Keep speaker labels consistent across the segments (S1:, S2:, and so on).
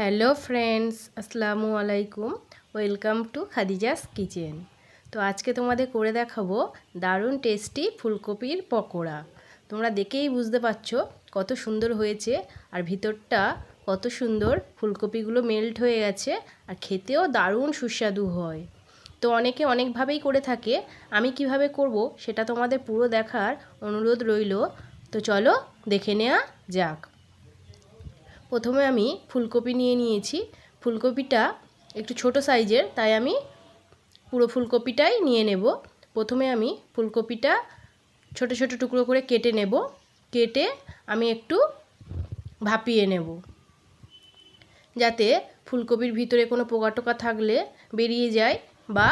S1: Hello friends, আসসালামু আলাইকুম। Welcome to Khadija's kitchen. তো আজকে তোমাদের করে দেখাবো দারুণ টেস্টি ফুলকপির পকোড়া। তোমরা দেখেই বুঝতে পারছ কত সুন্দর হয়েছে আর ভিতরটা কত সুন্দর ফুলকপিগুলো মেল্ট হয়ে গেছে আর খেতেও দারুণ সুস্বাদু হয়। তো অনেকে অনেকভাবেই করে থাকে, আমি কীভাবে করব সেটা তোমাদের পুরো দেখার অনুরোধ রইল। তো চলো দেখে নেওয়া যাক। প্রথমে আমি ফুলকপি নিয়ে নিয়েছি। ফুলকপিটা একটু ছোট সাইজের, তাই আমি পুরো ফুলকপিটাই নিয়ে নেব। প্রথমে আমি ফুলকপিটা ছোট ছোট টুকরো করে কেটে নেব। কেটে আমি একটু ভাপিয়ে নেব। যাতে ফুলকপির ভিতরে কোনো পোকা টোকা থাকলে বেরিয়ে যায় বা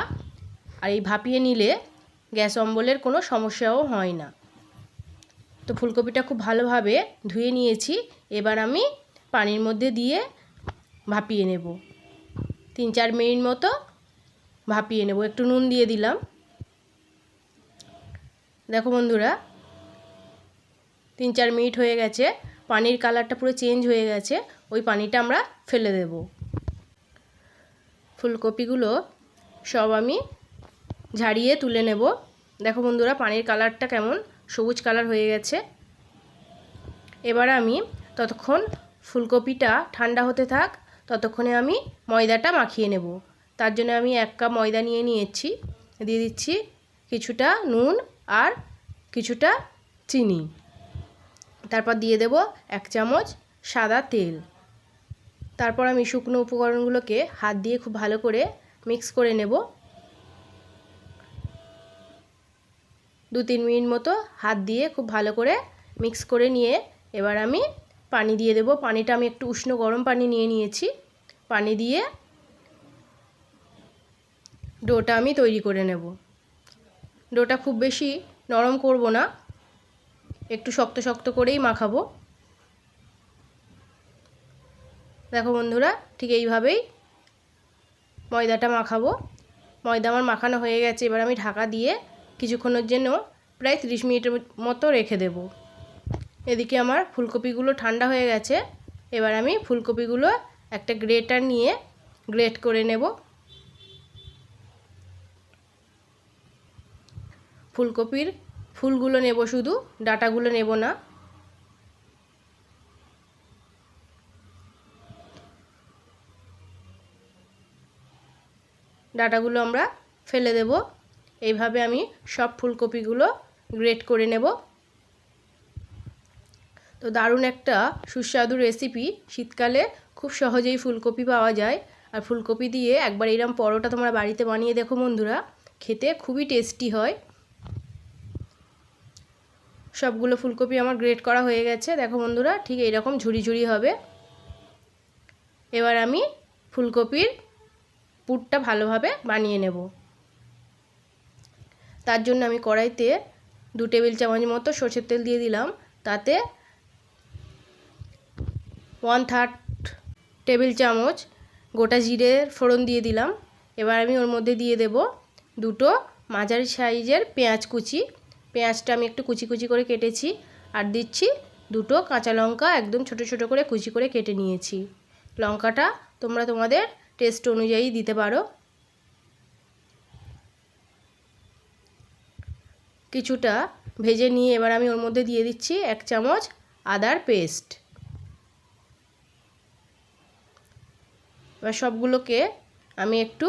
S1: আর এই ভাপিয়ে নিলে গ্যাস অম্বলের কোনো সমস্যাও হয় না। তো ফুলকপিটা খুব ভালোভাবে ধুয়ে নিয়েছি। এবার আমি পানির মধ্যে দিয়ে ভাপিয়ে নেব। তিন চার মিনিট মতো ভাপিয়ে নেব। একটু নুন দিয়ে দিলাম। দেখো বন্ধুরা, তিন চার মিনিট হয়ে গেছে। পানির কালারটা পুরো চেঞ্জ হয়ে গেছে। ওই পানিটা আমরা ফেলে দেব। ফুলকপিগুলো সব আমি ঝাড়িয়ে তুলে নেব। দেখো বন্ধুরা, পানির কালারটা কেমন? সবুজ কালার হয়ে গেছে। এবার আমি ততক্ষণ ফুলকপিটা ঠান্ডা হতে থাক, ততক্ষণে আমি ময়দাটা মাখিয়ে নেব। তার জন্য আমি এক কাপ ময়দা নিয়ে নিয়েছি, দিয়ে দিচ্ছি কিছুটা নুন আর কিছুটা চিনি। তারপর দিয়ে দেব এক চামচ সাদা তেল। তারপর আমি শুকনো উপকরণগুলোকে হাত দিয়ে খুব ভালো করে মিক্স করে নেব। দু তিন মিনিট মতো হাত দিয়ে খুব ভালো করে মিক্স করে নিয়ে এবার আমি পানি দিয়ে দেব। পানিটা আমি একটু উষ্ণ গরম পানি নিয়ে নিয়েছি। পানি দিয়ে ডোটা আমি তৈরি করে নেব। ডোটা খুব বেশি নরম করব না। একটু শক্ত শক্ত করেই মাখাবো। দেখো বন্ধুরা, ঠিক এইভাবেই ময়দাটা মাখাবো। ময়দা আমার মাখানো হয়ে গেছে, এবার আমি ঢাকা দিয়ে কিছুক্ষণের জন্য প্রায় তিরিশ মিনিটের মতো রেখে দেবো। এদিকে আমার ফুলকপিগুলো ঠান্ডা হয়ে গেছে। এবার আমি ফুলকপিগুলো একটা গ্রেটার নিয়ে গ্রেট করে নেব। ফুলকপির ফুলগুলো নেব শুধু, ডাটাগুলো নেব না। ডাটাগুলো আমরা ফেলে দেব। এইভাবে আমি সব ফুলকপিগুলো গ্রেট করে নেব। তো দারুণ একটা সুস্বাদু রেসিপি শীতকালে খুব সহজেই ফুলকপি পাওয়া যায়। আর ফুলকপি দিয়ে একবার এরম পরোটা তোমরা বাড়িতে বানিয়ে দেখো বন্ধুরা, খেতে খুবই টেস্টি হয়। সবগুলো ফুলকপি আমার গ্রেট করা হয়ে গেছে। দেখো বন্ধুরা, ঠিক এইরকম ঝুড়ি ঝুড়ি হবে। এবার আমি ফুলকপির পুরটা ভালোভাবে বানিয়ে নেব। তার জন্য আমি কড়াইতে দু টেবিল চামচ মতো সর্ষের তেল দিয়ে দিলাম। তাতে ওয়ান থার্ড টেবিল চামচ গোটা জিরের ফোড়ন দিয়ে দিলাম। এবার আমি ওর মধ্যে দিয়ে দেব দুটো মাঝারি সাইজের পেঁয়াজ কুচি। পেঁয়াজটা আমি একটু কুচি কুচি করে কেটেছি আর দিচ্ছি দুটো কাঁচা লঙ্কা একদম ছোট ছোট করে কুচি করে কেটে নিয়েছি। লঙ্কাটা তোমরা তোমাদের টেস্ট অনুযায়ী দিতে পারো। কিছুটা ভেজে নিয়ে এবার আমি ওর মধ্যে দিয়ে দিচ্ছি এক চামচ আদার পেস্ট। এবার সবগুলোকে আমি একটু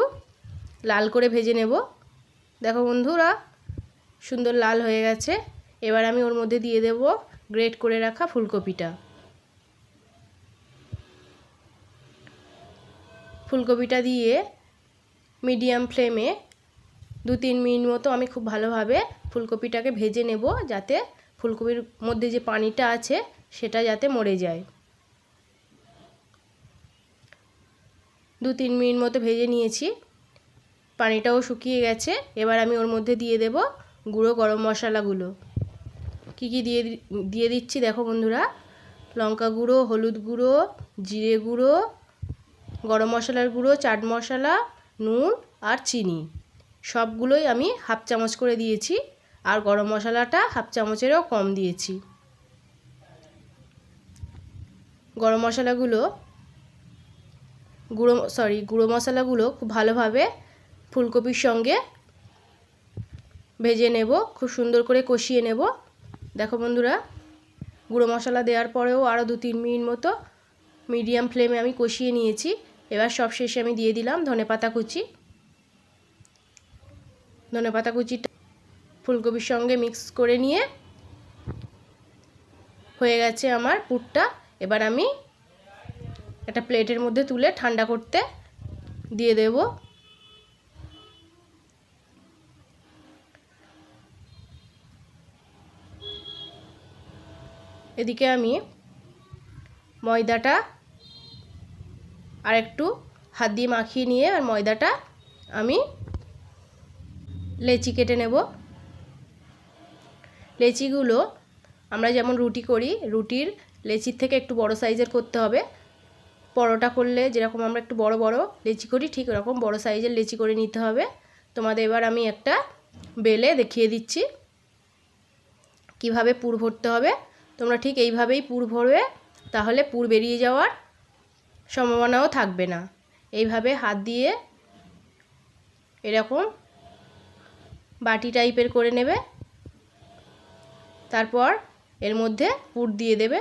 S1: লাল করে ভেজে নেব। দেখো বন্ধুরা, সুন্দর লাল হয়ে গেছে। এবার আমি ওর মধ্যে দিয়ে দেব গ্রেট করে রাখা ফুলকপিটা। ফুলকপিটা দিয়ে মিডিয়াম ফ্লেমে দু তিন মিনিট মতো আমি খুব ভালোভাবে ফুলকপিটাকে ভেজে নেব, যাতে ফুলকপির মধ্যে যে পানিটা আছে, সেটা যাতে মরে যায়। দু তিন মিনিট মতো ভেজে নিয়েছি। পানিটাও শুকিয়ে গেছে। এবার আমি ওর মধ্যে দিয়ে দেব গুঁড়ো গরম মশলাগুলো। কী কী দিয়ে দিয়ে দিচ্ছি দেখো বন্ধুরা। লঙ্কা গুঁড়ো, হলুদ গুঁড়ো, জিরে গুঁড়ো, গরম মশলার গুঁড়ো, চাট মশলা, নুন আর চিনি। সবগুলোই আমি হাফ চামচ করে দিয়েছি আর গরম মশলাটা হাফ চামচেরও কম দিয়েছি। গরম মশলাগুলো গুঁড়ো সরি গুঁড়ো মশলাগুলো খুব ভালোভাবে ফুলকপির সঙ্গে ভেজে নেব, খুব সুন্দর করে কষিয়ে নেব। দেখো বন্ধুরা, গুঁড়ো মশলা দেওয়ার পরেও আরও দু তিন মিনিট মতো মিডিয়াম ফ্লেমে আমি কষিয়ে নিয়েছি। এবার সব শেষে আমি দিয়ে দিলাম ধনেপাতা কুচি। ধনেপাতা কুচিটা ফুলকপির সঙ্গে মিক্স করে নিয়ে হয়ে গেছে আমার পুরটা। এবার আমি একটা প্লেটের মধ্যে তুলে ঠান্ডা করতে দিয়ে দেব। এদিকে আমি ময়দাটা আর একটু হাত দিয়ে মাখিয়ে নিয়ে আর ময়দাটা আমি লেচি কেটে নেব। লেচিগুলো আমরা যেমন রুটি করি, রুটির লেচির থেকে একটু বড় সাইজের করতে হবে। পরোটা করলে যেরকম আমরা একটু বড় বড় লেচি করি, ঠিক ওরকম বড় সাইজের লেচি করে নিতে হবে। তোমাদের এবার আমি একটা বেলে দেখিয়ে দিচ্ছি। কীভাবে পুর ভরতে হবে? তোমরা ঠিক এইভাবেই পুর ভরবে, তাহলে পুর বেরিয়ে যাওয়ার সম্ভাবনাও থাকবে না। এইভাবে হাত দিয়ে এরকম বাটি টাইপের করে নেবে। তারপর এর মধ্যে পুর দিয়ে দেবে।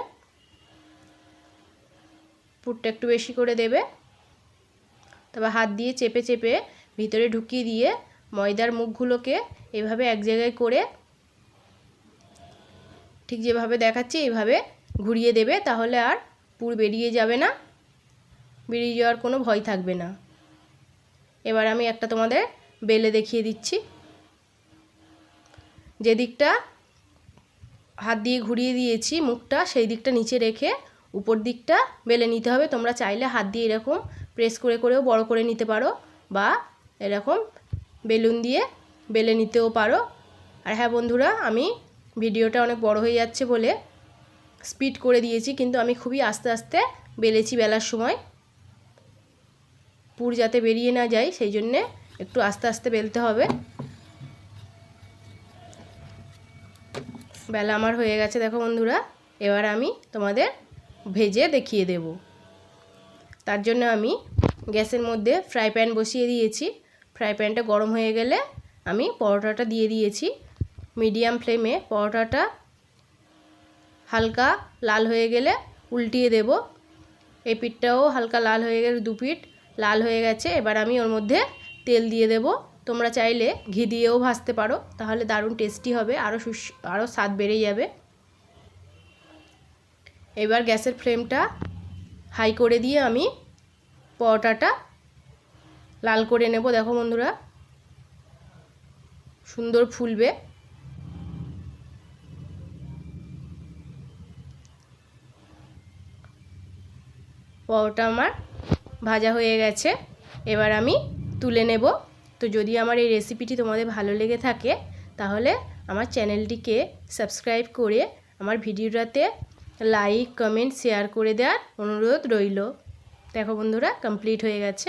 S1: পুরটা একটু বেশি করে দেবে। তারপর হাত দিয়ে চেপে চেপে ভিতরে ঢুকিয়ে দিয়ে ময়দার মুখগুলোকে এভাবে এক জায়গায় করে ঠিক যেভাবে দেখাচ্ছি এইভাবে ঘুরিয়ে দেবে তাহলে আর পুর বেরিয়ে যাবে না, বেরিয়ে যাওয়ার কোনো ভয় থাকবে না। এবার আমি একটা তোমাদের বেলে দেখিয়ে দিচ্ছি। যে দিকটা হাত দিয়ে ঘুরিয়ে দিয়েছি মুখটা, সেই দিকটা নিচে রেখে উপর দিকটা বেলে নিতে হবে। তোমরা চাইলে হাত দিয়ে এরকম প্রেস করে করেও বড় করে নিতে পারো বা এরকম বেলুন দিয়ে বেলে নিতেও পারো। আর হ্যাঁ বন্ধুরা, আমি ভিডিওটা অনেক বড় হয়ে যাচ্ছে বলে স্পিড করে দিয়েছি, কিন্তু আমি খুবই আস্তে আস্তে বেলেছি বেলার সময়। পুর যাতে বেরিয়ে না যায়, সেই জন্যে একটু আস্তে আস্তে বেলতে হবে। বেলা আমার হয়ে গেছে, দেখো বন্ধুরা। এবার আমি তোমাদের ভেজে দেখিয়ে দেব। তার জন্য আমি গ্যাসের মধ্যে ফ্রাই প্যান বসিয়ে দিয়েছি। ফ্রাই প্যানটা গরম হয়ে গেলে আমি পরোটাটা দিয়ে দিয়েছি। মিডিয়াম ফ্লেমে পরোটাটা হালকা লাল হয়ে গেলে উল্টিয়ে দেব। এই পিঠটাও হালকা লাল হয়ে গেলে দু পিঠ লাল হয়ে গেছে। এবার আমি ওর মধ্যে তেল দিয়ে দেব। তোমরা চাইলে ঘি দিয়েও ভাজতে পারো, তাহলে দারুণ টেস্টি হবে আরও সুস আরও স্বাদ বেড়ে যাবে। এবার গ্যাসের ফ্লেমটা হাই করে দিয়ে আমি পরোটাটা লাল করে নেব। দেখো বন্ধুরা, সুন্দর ফুলবে। পরোটা আমার ভাজা হয়ে গেছে, এবার আমি তুলে নেব। তো যদি আমার এই রেসিপিটি তোমাদের ভালো লেগে থাকে, তাহলে আমার চ্যানেলটিকে সাবস্ক্রাইব করে আমার ভিডিওটাতে লাইক কমেন্ট শেয়ার করে দেওয়ার অনুরোধ রইল। দেখো বন্ধুরা কমপ্লিট হয়ে গেছে।